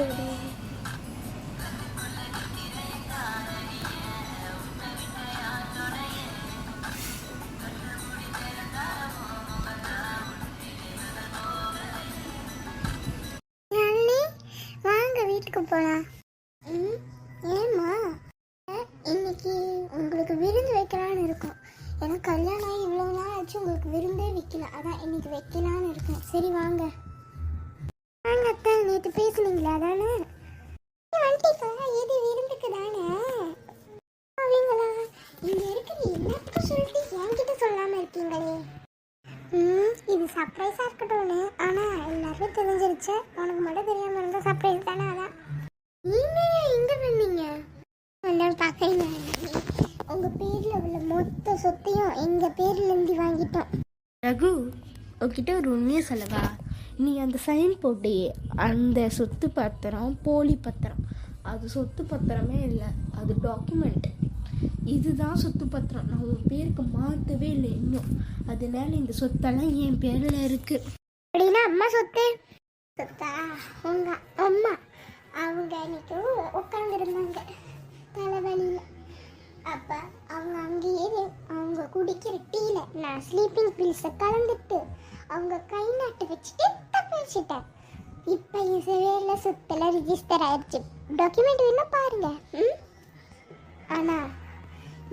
தெரிஞ்சது வாங்க வீட்டுக்கு போலாம். ம், ஏம்மா? இன்னைக்கு உங்களுக்கு விருந்து வைக்கலான்னு இருக்கும். ஏன்னா கல்யாணம் ஆகி இவ்வளோ நாள் ஆச்சு உங்களுக்கு விருந்தே வைக்கல. அதான் இன்னைக்கு வைக்கலான்னு இருக்கேன். சரி வாங்க. நேற்று பேசுனீங்களா? அதானே. வந்துட்டீங்களா இது விருந்துக்கு தானே அவங்களா இங்க இருக்கிற எல்லாத்துக்கும் சொல்லிட்டு என்கிட்ட சொல்லாம இருக்கீங்களே. ம் இது சர்ப்ரைஸா இருக்கட்டும்னு. ஆனால் எல்லாருக்கும் தெரிஞ்சிருச்சு. உனக்கு மட்டும் தெரியாம இருந்தால் சர்ப்ரைஸ் தானே அதான். நீங்க எங்க வந்தீங்க? எல்லாரும் பார்க்குறீங்க உங்கள் பேரில் உள்ள மொத்த சொத்தையும் எங்கள் பேரில் இருந்து வாங்கிட்டோம். ரகு உங்ககிட்ட ஒரு உண்மையை சொல்லவா? நீ அந்த சைன் போட்டியே அந்த சொத்து பத்திரம் போலி பத்திரம். அது சொத்து பத்திரமே இல்லை அது டாக்குமெண்ட் இதுதான் சொத்து பத்திரம். நான் உன் பேருக்கு மாற்றவே இல்லை இன்னும். அதனால இந்த சொத்தெல்லாம் என் பேரில் இருக்கு. அப்படின்னா அம்மா சொத்து? சொத்தா? உங்க அம்மா. அவங்க இன்னைக்கு உட்காந்துருந்தாங்க தலைவலியில். அப்போ அவங்க அங்கேயே அவங்க குடிக்கிற டீல நான் ஸ்லீப்பிங் பில்ஸை கலந்துட்டு அவங்க கை நாட்டு வச்சுட்டு முடிச்சிட்டேன் இப்போ என் சேவையில் சொத்தில் ரிஜிஸ்டர் ஆயிடுச்சு டாக்குமெண்ட் வேணா பாருங்க ம் ஆனால்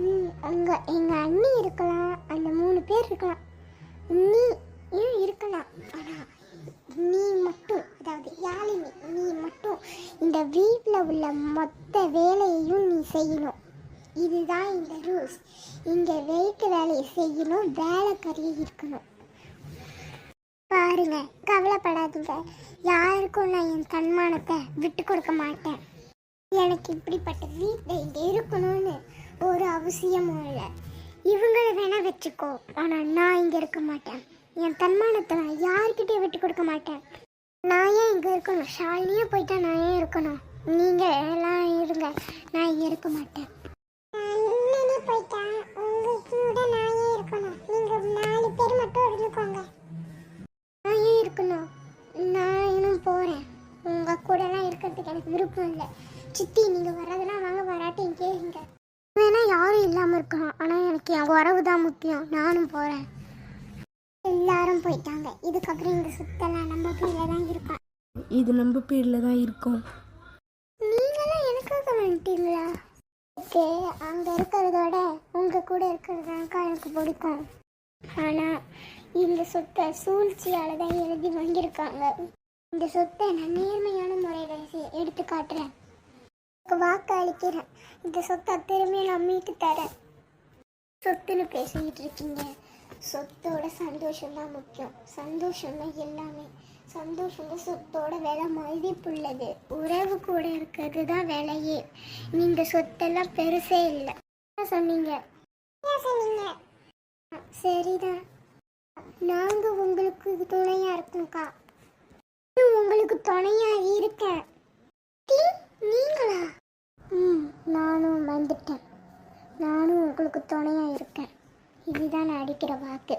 ம் அங்கே எங்கள் அண்ணி இருக்கலாம் அந்த மூணு பேர் இருக்கலாம் நீ இருக்கலாம் ஆனால் நீ மட்டும் அதாவது யாழினி நீ மட்டும் இந்த வீட்டில் உள்ள மொத்த வேலையையும் நீ செய்யணும் இதுதான் இந்த ரூல்ஸ் இங்கே வெயிட் வேலையை செய்யணும் வேலைக்காரியே இருக்கணும் பாருங்க கவலைப்படாதீங்க. யாருக்கும் நான் என் தன்மானத்தை விட்டு கொடுக்க மாட்டேன். எனக்கு இப்படிப்பட்ட வீட்டில் இங்கே இருக்கணும்னு ஒரு அவசியமும் இல்லை. இவங்களை வேணா வச்சுக்கோ. ஆனால் நான் இங்கே இருக்க மாட்டேன். என் தன்மானத்தை நான் யார்கிட்டயும் விட்டு கொடுக்க மாட்டேன். நான் ஏன் இங்கே இருக்கணும்? ஷாலினியே போயிட்டா நான் ஏன் இருக்கணும்? நீங்கள் எல்லாம் இருங்க. நான் இங்கே இருக்க மாட்டேன். போயிட்டா உங்க எனக்கு விருப்பம் இல்லை. சித்தி நீங்கள் வரதுனா வாங்க வராட்டி இங்கே இருங்க. வேணா யாரும் இல்லாமல் இருக்கலாம் ஆனால் எனக்கு என் உறவு தான் முக்கியம். நானும் போகிறேன் எல்லாரும் போயிட்டாங்க. இதுக்கப்புறம் இந்த சுத்தலாம் நம்ம பேரில் தான் இருக்கோம் இது நம்ம பேரில் தான் இருக்கும். நீங்களாம் எனக்காக வந்துட்டீங்களா? ஓகே அங்கே இருக்கிறதோட உங்கள் கூட இருக்கிறது தான்க்கா எனக்கு பிடிக்கும். ஆனால் இந்த சொத்தை சூழ்ச்சியால் தான் எழுதி வாங்கியிருக்காங்க. இந்த சொத்தை நான் நேர்மையான முறையில் எடுத்து காட்டுறேன். வாக்கு அளிக்கிறேன். இந்த சொத்தை திரும்பி நான் மீட்டு தரேன். சொத்துன்னு பேசிக்கிட்டு இருக்கீங்க. சொத்தோட சந்தோஷம் தான் முக்கியம். சந்தோஷம் தான் எல்லாமே. சந்தோஷம் தான் சொத்தோட விலை மதிப்புள்ளது. உறவு கூட இருக்கிறது தான் விலையே. நீங்க சொத்தெல்லாம் பெருசே இல்லை. சொன்னீங்க? சொன்னீங்க? சரிதான். நாங்க உங்களுக்கு துணையா இருக்கோம்க்கா. உங்களுக்கு துணையா இருக்கேன். டீ, நீங்களா? ம் நானும் வந்துட்டேன். நானும் உங்களுக்கு துணையா இருக்கேன். இதுதான் நான் அடிக்கிற வாக்கு.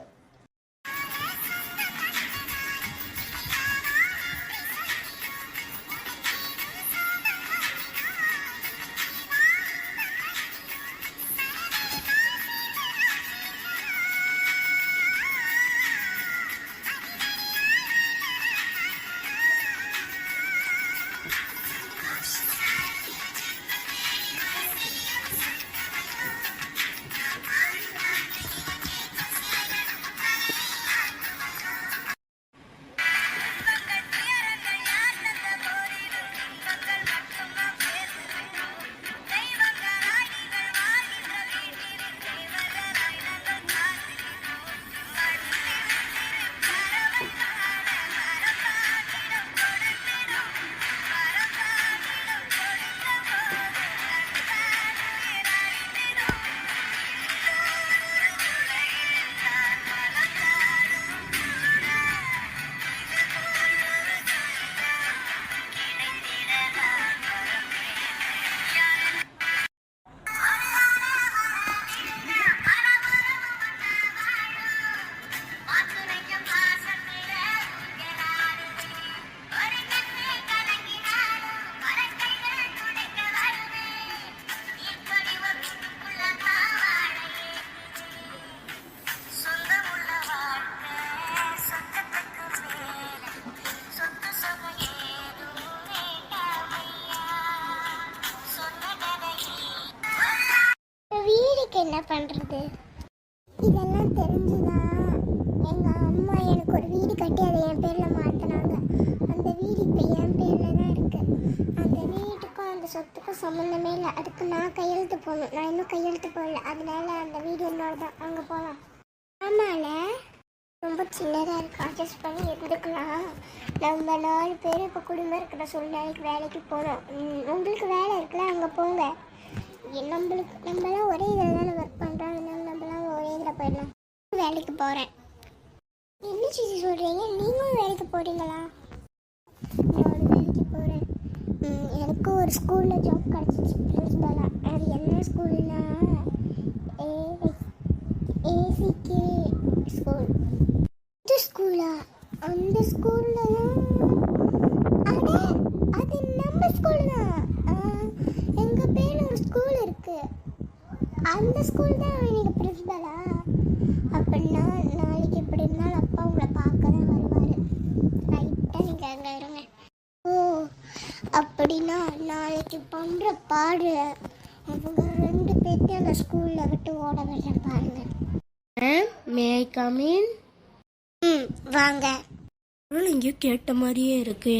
இதெல்லாம் தெரிஞ்சுதான் எங்கள் அம்மா எனக்கு ஒரு வீடு கட்டி அதை என் பேரில் மாற்றினாங்க அந்த வீடு இப்போ என் பேரில் தான் இருக்குது அந்த வீட்டுக்கும் அந்த சொத்துக்கும் சம்மந்தமே இல்லை. அதுக்கு நான் கையெழுத்து போகணும் நான் இன்னும் கையெழுத்து போடல. அதனால அந்த வீடு என்னோட தான். அங்கே போகலாம் ஆமால. ரொம்ப சின்னதாக இருக்குது அட்ஜஸ்ட் பண்ணி இருந்துக்கலாம். நம்ம நாலு பேர் இப்போ குடும்பம் இருக்கிற சூழ்நிலைக்கு வேலைக்கு போகிறோம் உங்களுக்கு வேலை இருக்குல்ல? அங்கே போங்க. நம்மளுக்கு நம்மளாம் ஒரே இதில் தானே ஒர்க் பண்ணுறாங்க அதனால நம்மளாம் ஒரே இதில் போயிடலாம். வேலைக்கு போகிறேன் என்ன சிசி சொல்கிறீங்க நீங்களும் வேலைக்கு போகிறீங்களா நான் வேலைக்கு போகிறேன் எனக்கு ஒரு ஸ்கூலில் ஜாப் கிடச்சிச்சு. பிரின்ஸ்பலாக அது என்ன ஸ்கூல்னா ஏ ஏசிகே ஸ்கூல் இந்த ஸ்கூலா அந்த ஸ்கூல்ல அட அது நம்ம ஸ்கூல் தான். எங்க பேர் ஒரு ஸ்கூல் இருக்கு. அந்த ஸ்கூல் தான் நீங்க பிரின்சிபலா அப்படின்னா நாளைக்கு எப்படி இருந்தாலும் அப்பா உங்களை பார்க்க தான் வருவாரு ரைட்டா நீங்க அங்க இருங்க ஓ அப்படின்னா நாளைக்கு பண்ற பாடு அவங்க ரெண்டு பேர்த்தையும் அந்த ஸ்கூல்ல விட்டு ஓட விட பாருங்க. மே ஐ கமின் ம் வாங்க. எங்கேயோ கேட்ட மாதிரியே இருக்கு.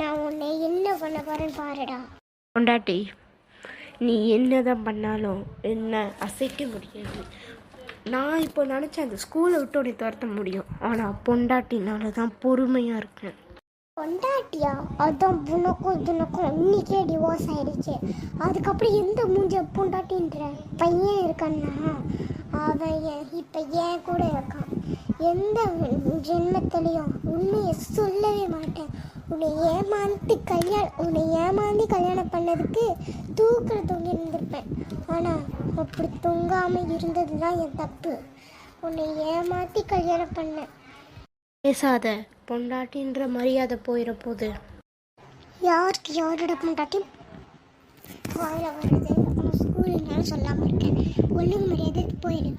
நான் உன்னை என்ன பண்ண போறேன்னு பாருடா. பொண்டாட்டி நீ என்னதான் பண்ணாலும் என்ன அசைக்க முடியாது. நான் இப்போ நினச்சேன் அந்த ஸ்கூலை விட்டு உன்னை துரத்த முடியும். ஆனால் பொண்டாட்டினால தான் பொறுமையாக இருக்கேன். பொண்டாட்டியா? அதான் புனக்கும் துனக்கும் இன்னைக்கே டிவோர்ஸ் ஆயிடுச்சு. அதுக்கப்புறம் எந்த மூஞ்ச பொண்டாட்டின்ற? பையன் இருக்கான்னா? அவன் இப்போ என் கூட இருக்கான். எந்த ஜென்மத்திலையும் உண்மையை சொல்லவே மாட்டேன். உன்னை ஏமாந்து கல்யாணம் உன்னை ஏமாந்து கல்யாணம் பண்ணதுக்கு தூக்கில் தொங்கி இருந்திருப்பேன். ஆனால் அப்படி தொங்காமல் இருந்தது தான் என் தப்பு. உன்னை ஏமாற்றி கல்யாணம் பண்ணேன். பேசாத பொண்டாட்டின்ற மரியாதை போயிட போகுது யாருக்கு யாரோட பொண்டாட்டி? வாயில நம்ம ஸ்கூல்னாலும் சொல்லாம இருக்கேன். ஒழுங்கு மரியாதை போயிடு